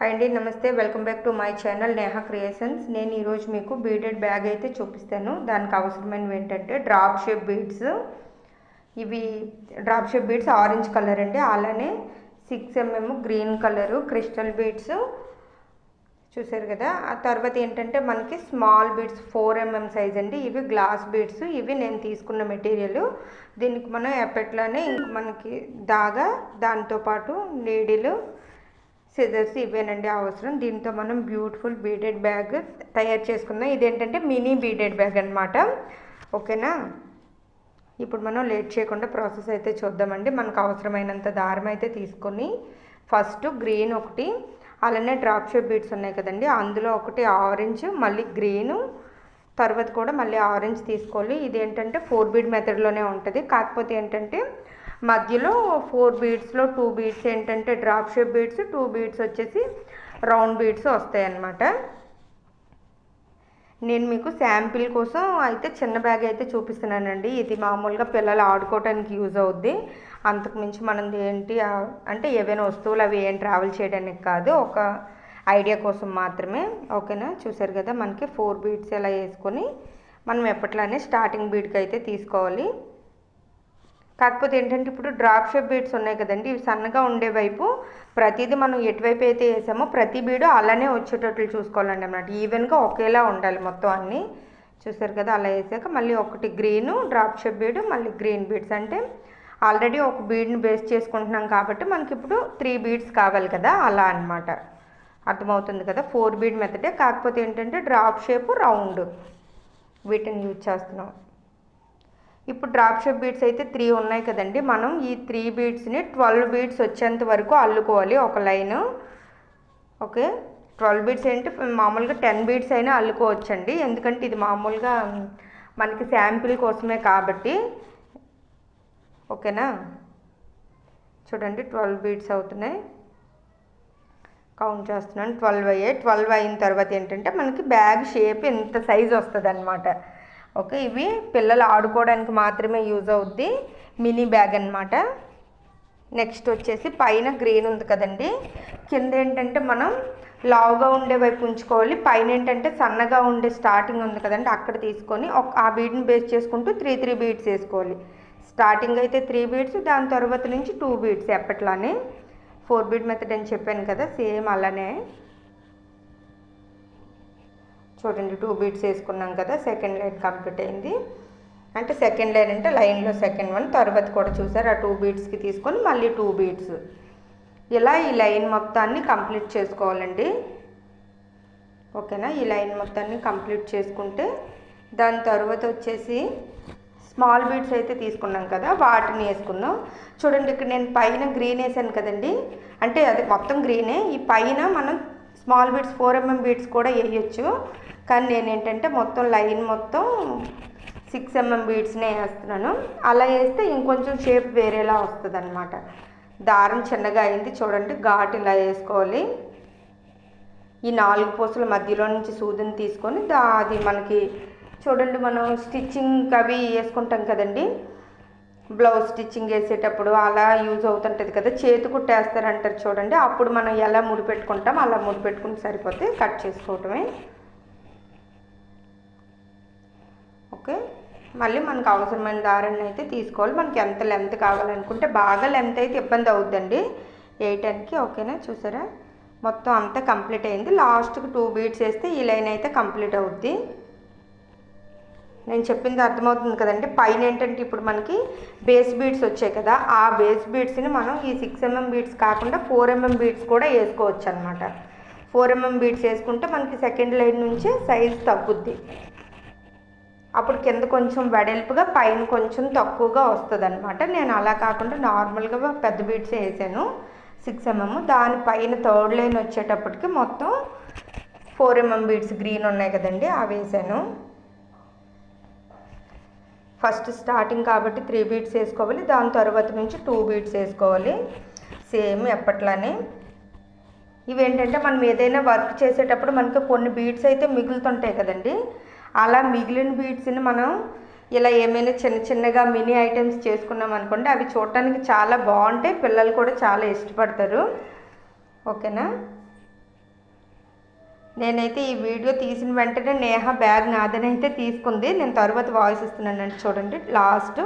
Hi అండి నమస్తే. Welcome back to my channel Neha creations నేను ఈరోజు మీకు బీడెడ్ బ్యాగ్ అయితే చూపిస్తాను. దానికి అవసరమైనవి ఏంటంటే డ్రాప్ షేప్ బీడ్స్ ఇవి drop shape beads orange colour అండి. అలానే six MM green colour crystal beads చూసారు కదా? ఆ తర్వాత ఏంటంటే మనకి small beads four MM size అండి. ఇవి గ్లాస్ బీడ్స్ ఇవి నేను తీసుకున్న మెటీరియల్ దీనికి మనం ఎప్పట్లోనే ఇంక మనకి దాగా దాంతోపాటు నీడిలు సిజర్స్ ఇవేనండి అవసరం. దీంతో మనం బ్యూటిఫుల్ బీడెడ్ బ్యాగ్ తయారు చేసుకుందాం. ఇదేంటంటే మినీ బీడెడ్ బ్యాగ్ అనమాట ఓకేనా? ఇప్పుడు మనం లేట్ చేయకుండా ప్రాసెస్ అయితే చూద్దామండి. మనకు అవసరమైనంత దారం అయితే తీసుకొని ఫస్ట్ గ్రీన్ ఒకటి అలానే డ్రాప్ షేప్ బీడ్స్ ఉన్నాయి కదండి. అందులో ఒకటి ఆరెంజ్ మళ్ళీ గ్రీను తర్వాత కూడా మళ్ళీ ఆరెంజ్ తీసుకోవాలి. ఇది ఏంటంటే ఫోర్ బీడ్ మెథడ్లోనే ఉంటుంది. కాకపోతే ఏంటంటే మధ్యలో ఫోర్ బీడ్స్లో టూ బీడ్స్ ఏంటంటే drop shape beads two beads వచ్చేసి రౌండ్ బీడ్స్ వస్తాయి అన్నమాట నేను మీకు శాంపిల్ కోసం అయితే చిన్న బ్యాగ్ అయితే చూపిస్తున్నానండి. ఇది మామూలుగా పిల్లలు ఆడుకోవడానికి యూజ్ అవుద్ది. అంతకు మించి మనం ఏంటి అంటే ఏవైనా వస్తువులు అవి ఏం ట్రావెల్ చేయడానికి కాదు. ఒక ఐడియా కోసం మాత్రమే. ఓకేనా? చూసారు కదా మనకి ఫోర్ బీడ్స్ ఎలా వేసుకొని మనం ఎప్పట్లానే స్టార్టింగ్ బీడ్కి అయితే తీసుకోవాలి. కాకపోతే ఏంటంటే ఇప్పుడు డ్రాప్ షేప్ బీడ్స్ ఉన్నాయి కదండి ఇవి సన్నగా ఉండే వైపు ప్రతిదీ మనం ఎటువైపు అయితే వేసామో ప్రతి బీడు అలానే వచ్చేటట్లు చూసుకోవాలండి అన్నమాట. ఈవెన్గా ఒకేలా ఉండాలి మొత్తం అన్నీ. చూసారు కదా అలా వేసాక మళ్ళీ ఒకటి గ్రీను డ్రాప్ షేప్ బీడు మళ్ళీ గ్రీన్ బీడ్స్ అంటే ఆల్రెడీ ఒక బీడ్ని బేస్ చేసుకుంటున్నాం కాబట్టి మనకి ఇప్పుడు త్రీ బీడ్స్ కావాలి కదా అలా అన్నమాట. అర్థమవుతుంది కదా ఫోర్ బీడ్ మెథడే కాకపోతే ఏంటంటే డ్రాప్ షేప్ రౌండ్ వీటిని యూజ్ చేస్తున్నాం. ఇప్పుడు డ్రాప్ షేప్ బీడ్స్ అయితే త్రీ ఉన్నాయి కదండి. మనం ఈ త్రీ బీడ్స్ని ట్వెల్వ్ బీడ్స్ వచ్చేంత వరకు అల్లుకోవాలి ఒక లైన్. ఓకే? ట్వెల్వ్ బీడ్స్ ఏంటి? మామూలుగా టెన్ బీడ్స్ అయినా అల్లుకోవచ్చండి. ఎందుకంటే ఇది మామూలుగా మనకి శాంపిల్ కోసమే కాబట్టి. ఓకేనా? చూడండి ట్వెల్వ్ బీడ్స్ అవుతున్నాయి. కౌంట్ చేస్తున్నాను. ట్వెల్వ్ అయ్యాయి. ట్వెల్వ్ అయిన తర్వాత ఏంటంటే మనకి బ్యాగ్ షేప్ ఎంత సైజ్ వస్తుంది అనమాట ఓకే ఇవి పిల్లలు ఆడుకోవడానికి మాత్రమే యూజ్ అవుద్ది. మినీ బ్యాగ్ అనమాట నెక్స్ట్ వచ్చేసి పైన గ్రీన్ ఉంది కదండి. కింద ఏంటంటే మనం లావుగా ఉండే వైపు ఉంచుకోవాలి. పైన ఏంటంటే సన్నగా ఉండే స్టార్టింగ్ ఉంది కదండి అక్కడ తీసుకొని ఒక ఆ బీడ్ని బేస్ చేసుకుంటూ త్రీ త్రీ బీడ్స్ వేసుకోవాలి. స్టార్టింగ్ అయితే త్రీ బీడ్స్ దాని తర్వాత నుంచి టూ బీడ్స్ ఎప్పట్లానే. ఫోర్ బీడ్ మెథడ్ అని చెప్పాను కదా సేమ్ అలానే. చూడండి టూ బీట్స్ వేసుకున్నాం కదా సెకండ్ లైన్ కంప్లీట్ అయింది. అంటే సెకండ్ లైన్ అంటే లైన్లో సెకండ్ వన్ తర్వాత కూడా చూసారు ఆ టూ బీట్స్కి తీసుకొని మళ్ళీ టూ బీట్స్ ఇలా ఈ లైన్ మొత్తాన్ని కంప్లీట్ చేసుకోవాలండి. ఓకేనా? ఈ లైన్ మొత్తాన్ని కంప్లీట్ చేసుకుంటే దాని తర్వాత వచ్చేసి స్మాల్ బీడ్స్ అయితే తీసుకున్నాం కదా వాటిని వేసుకుందాం. చూడండి ఇక్కడ నేను పైన గ్రీన్ వేసాను కదండి. అంటే అది మొత్తం గ్రీనే ఈ పైన మనం small beads four MM beads కూడా వేయొచ్చు. కానీ నేను ఏంటంటే మొత్తం లైన్ మొత్తం సిక్స్ ఎంఎం బీడ్స్నే వేస్తున్నాను. అలా వేస్తే ఇంకొంచెం షేప్ వేరేలా వస్తుంది అనమాట దారం చిన్నగా అయింది చూడండి ఘాట్ ఇలా వేసుకోవాలి. ఈ నాలుగు పూసల మధ్యలో నుంచి సూదిని తీసుకొని దా అది మనకి చూడండి మనం స్టిచ్చింగ్ అవి వేసుకుంటాం కదండి. బ్లౌజ్ స్టిచ్చింగ్ వేసేటప్పుడు అలా యూజ్ అవుతుంటుంది కదా చేతి కుట్టేస్తారంటారు చూడండి. అప్పుడు మనం ఎలా ముడి పెట్టుకుంటాం అలా ముడి పెట్టుకుని సరిపోతే కట్ చేసుకోవటమే. ఓకే? మళ్ళీ మనకు అవసరమైన దారాన్ని అయితే తీసుకోవాలి. మనకి ఎంత లెంత్ కావాలనుకుంటే బాగా లెంత్ అయితే ఇబ్బంది అవుద్దండి. వేయటానికి ఓకేనా? చూసారా? మొత్తం అంతా కంప్లీట్ అయింది. లాస్ట్కి టూ బీట్స్ వేస్తే ఈ లైన్ అయితే కంప్లీట్ అవుద్ది. నేను చెప్పింది అర్థమవుతుంది కదండి. పైన ఏంటంటే ఇప్పుడు మనకి బేస్ బీడ్స్ వచ్చాయి కదా. ఆ బేస్ బీడ్స్ని మనం ఈ సిక్స్ ఎంఎం బీడ్స్ కాకుండా ఫోర్ ఎంఎం బీడ్స్ కూడా వేసుకోవచ్చు అనమాట ఫోర్ ఎంఎం బీడ్స్ వేసుకుంటే మనకి సెకండ్ లైన్ నుంచి సైజ్ తగ్గుద్ది. అప్పుడు కింద కొంచెం వెడల్పుగా పైన కొంచెం తక్కువగా వస్తుంది అనమాట నేను అలా కాకుండా నార్మల్గా పెద్ద బీడ్స్ వేసాను. సిక్స్ ఎంఎం దానిపైన థర్డ్ లైన్ వచ్చేటప్పటికి మొత్తం ఫోర్ ఎంఎం బీడ్స్ గ్రీన్ ఉన్నాయి కదండి. అవి వేసాను. ఫస్ట్ స్టార్టింగ్ కాబట్టి త్రీ బీట్స్ వేసుకోవాలి దాని తర్వాత నుంచి టూ బీట్స్ వేసుకోవాలి. సేమ్ ఎప్పట్లానే. ఇవి ఏంటంటే మనం ఏదైనా వర్క్ చేసేటప్పుడు మనకి కొన్ని బీట్స్ అయితే మిగులుతుంటాయి కదండి. అలా మిగిలిన బీట్స్ని మనం ఇలా ఏమైనా చిన్న చిన్నగా మినీ ఐటమ్స్ చేసుకున్నాం అనుకోండి అవి చూడటానికి చాలా బాగుంటాయి పిల్లలు కూడా చాలా ఇష్టపడతారు. ఓకేనా? నేనైతే ఈ వీడియో తీసిన వెంటనే నేహ బ్యాగ్ నాదని అయితే తీసుకుంది. నేను తర్వాత వాయిస్ ఇస్తున్నానండి చూడండి. లాస్ట్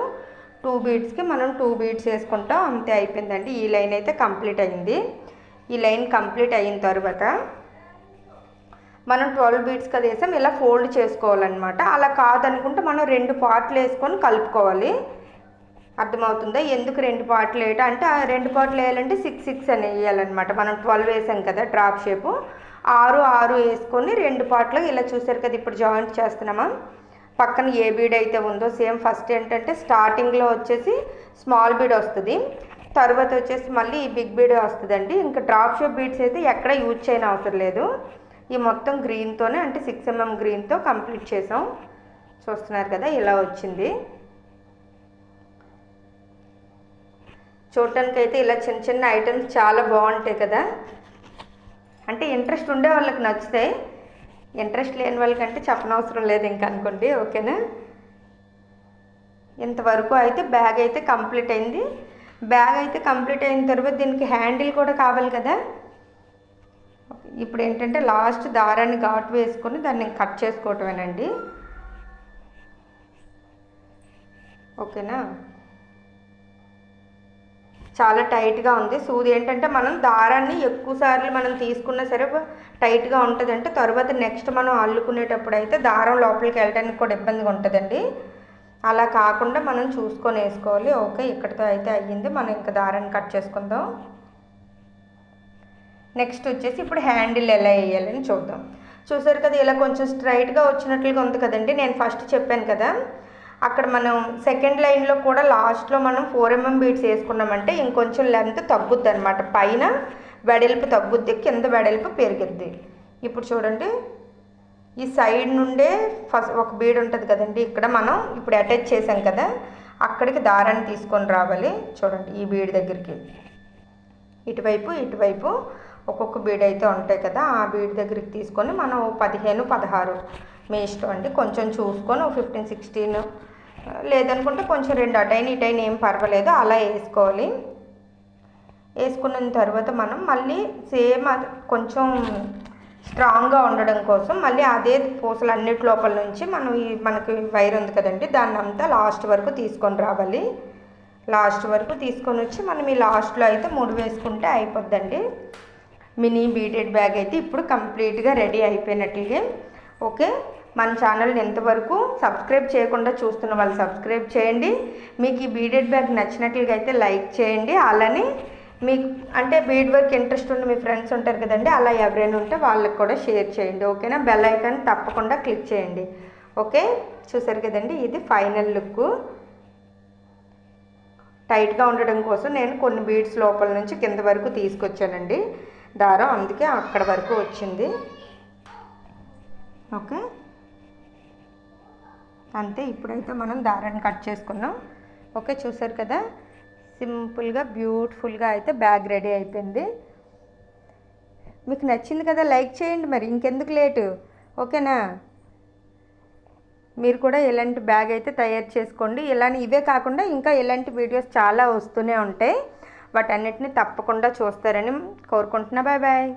టూ బీట్స్కి మనం టూ బీట్స్ వేసుకుంటాం. అంతే అయిపోయిందండి. ఈ లైన్ అయితే కంప్లీట్ అయింది. ఈ లైన్ కంప్లీట్ అయిన తర్వాత మనం ట్వెల్వ్ బీట్స్ కదా వేసాం. ఇలా ఫోల్డ్ చేసుకోవాలన్నమాట. అలా కాదనుకుంటే మనం రెండు పార్ట్లు వేసుకొని కలుపుకోవాలి. అర్థమవుతుందా? ఎందుకు రెండు పార్ట్లు వేయటం? అంటే ఆ రెండు పార్ట్లు వేయాలంటే సిక్స్ సిక్స్ అని వేయాలన్నమాట. మనం ట్వెల్వ్ వేసాం కదా డ్రాప్ షేపు. ఆరు ఆరు వేసుకొని రెండు పార్ట్లు ఇలా చూసారు కదా ఇప్పుడు జాయింట్ చేస్తున్నామా? పక్కన ఏ బీడ్ అయితే ఉందో సేమ్ ఫస్ట్ ఏంటంటే స్టార్టింగ్లో వచ్చేసి స్మాల్ బీడ్ వస్తుంది తర్వాత వచ్చేసి మళ్ళీ ఈ బిగ్ బీడ్ వస్తుందండి. ఇంకా డ్రాప్ షేప్ బీడ్స్ అయితే ఎక్కడ యూజ్ చేయని అవసరం లేదు. ఈ మొత్తం గ్రీన్తోనే అంటే సిక్స్ ఎంఎం గ్రీన్తో కంప్లీట్ చేసాం. చూస్తున్నారు కదా ఇలా వచ్చింది. చూడటానికి అయితే ఇలా చిన్న చిన్న ఐటమ్స్ చాలా బాగుంటాయి కదా. అంటే ఇంట్రెస్ట్ ఉండే వాళ్ళకి నచ్చుతాయి ఇంట్రెస్ట్ లేని వాళ్ళకంటే చెప్పనవసరం లేదు ఇంకా అనుకోండి ఓకేనా? ఇంతవరకు అయితే బ్యాగ్ అయితే కంప్లీట్ అయింది. బ్యాగ్ అయితే కంప్లీట్ అయిన తర్వాత దీనికి హ్యాండిల్ కూడా కావాలి కదా? ఇప్పుడు ఏంటంటే లాస్ట్ దారాన్ని ఘాటు వేసుకొని దాన్ని కట్ చేసుకోవటమేనండి. ఓకేనా? చాలా టైట్గా ఉంది. సూది ఏంటంటే మనం దారాన్ని ఎక్కువసార్లు మనం తీసుకున్నా సరే టైట్గా ఉంటుంది అంటే తర్వాత నెక్స్ట్ మనం అల్లుకునేటప్పుడు అయితే దారం లోపలికి వెళ్ళడానికి కూడా ఇబ్బందిగా ఉంటుందండి. అలా కాకుండా మనం చూసుకొని వేసుకోవాలి. ఓకే ఇక్కడితో అయితే అయ్యింది. మనం ఇంకా దారాన్ని కట్ చేసుకుందాం. నెక్స్ట్ వచ్చేసి ఇప్పుడు హ్యాండిల్ ఎలా వేయాలని చూద్దాం. చూసారు కదా ఇలా కొంచెం స్ట్రైట్గా వచ్చినట్లుగా ఉంది కదండి. నేను ఫస్ట్ చెప్పాను కదా అక్కడ మనం సెకండ్ లైన్లో కూడా లాస్ట్లో మనం ఫోర్ ఎంఎం బీట్స్ వేసుకున్నామంటే ఇంకొంచెం లెంత్ తగ్గుద్ది అనమాట పైన వెడల్పు తగ్గుద్ది కింద వెడల్పు పెరిగిద్ది. ఇప్పుడు చూడండి. ఈ సైడ్ నుండే ఫస్ట్ ఒక బీడ్ ఉంటుంది కదండి. ఇక్కడ మనం ఇప్పుడు అటాచ్ చేసాం కదా అక్కడికి దారాన్ని తీసుకొని రావాలి. చూడండి ఈ బీడ్ దగ్గరికి. ఇటువైపు ఇటువైపు ఒక్కొక్క బీడ్ అయితే ఉంటాయి కదా. ఆ బీడ్ దగ్గరికి తీసుకొని మనం పదిహేను పదహారు మీ ఇష్టం అండి. కొంచెం చూసుకొని ఫిఫ్టీన్ సిక్స్టీన్ లేదనుకుంటే కొంచెం రెండు అటైన ఇటైన ఏం పర్వాలేదు అలా వేసుకోవాలి. వేసుకున్న తర్వాత మనం మళ్ళీ సేమ్ అది కొంచెం స్ట్రాంగ్గా ఉండడం కోసం మళ్ళీ అదే పూసలు అన్నిటి లోపల నుంచి మనం ఈ మనకి వైర్ ఉంది కదండి దాన్ని అంతా లాస్ట్ వరకు తీసుకొని రావాలి. లాస్ట్ వరకు తీసుకొని వచ్చి మనం ఈ లాస్ట్లో అయితే ముడి వేసుకుంటే అయిపోద్దండి. మినీ బీటెడ్ బ్యాగ్ అయితే ఇప్పుడు కంప్లీట్గా రెడీ అయిపోయినట్లుగా ఓకే? మన ఛానల్ని ఎంతవరకు సబ్స్క్రైబ్ చేయకుండా చూస్తున్న వాళ్ళు సబ్స్క్రైబ్ చేయండి. మీకు ఈ బీడెడ్ బ్యాగ్ నచ్చినట్లుగా అయితే లైక్ చేయండి. అలానే మీకు అంటే బీడ్ వర్క్ ఇంట్రెస్ట్ ఉన్న మీ ఫ్రెండ్స్ ఉంటారు కదండి అలా ఎవరైనా ఉంటే వాళ్ళకి కూడా షేర్ చేయండి ఓకేనా? బెల్ ఐకాన్ తప్పకుండా క్లిక్ చేయండి. ఓకే? చూసారు కదండి ఇది ఫైనల్ లుక్ టైట్గా ఉండడం కోసం నేను కొన్ని బీడ్స్ లోపల నుంచి కింద వరకు తీసుకొచ్చానండి. దారం అందుకే అక్కడ వరకు వచ్చింది. ఓకే? అంతే ఇప్పుడైతే మనం దారాన్ని కట్ చేసుకున్నాం. ఓకే చూసారు కదా? సింపుల్గా బ్యూటిఫుల్గా అయితే బ్యాగ్ రెడీ అయిపోయింది. మీకు నచ్చింది కదా లైక్ చేయండి మరి ఇంకెందుకు లేటు? ఓకేనా? మీరు కూడా ఇలాంటి బ్యాగ్ అయితే తయారు చేసుకోండి. ఇలానే ఇవే కాకుండా ఇంకా ఇలాంటి వీడియోస్ చాలా వస్తూనే ఉంటాయి. వాటన్నిటిని తప్పకుండా చూస్తారని కోరుకుంటున్నా. Bye bye.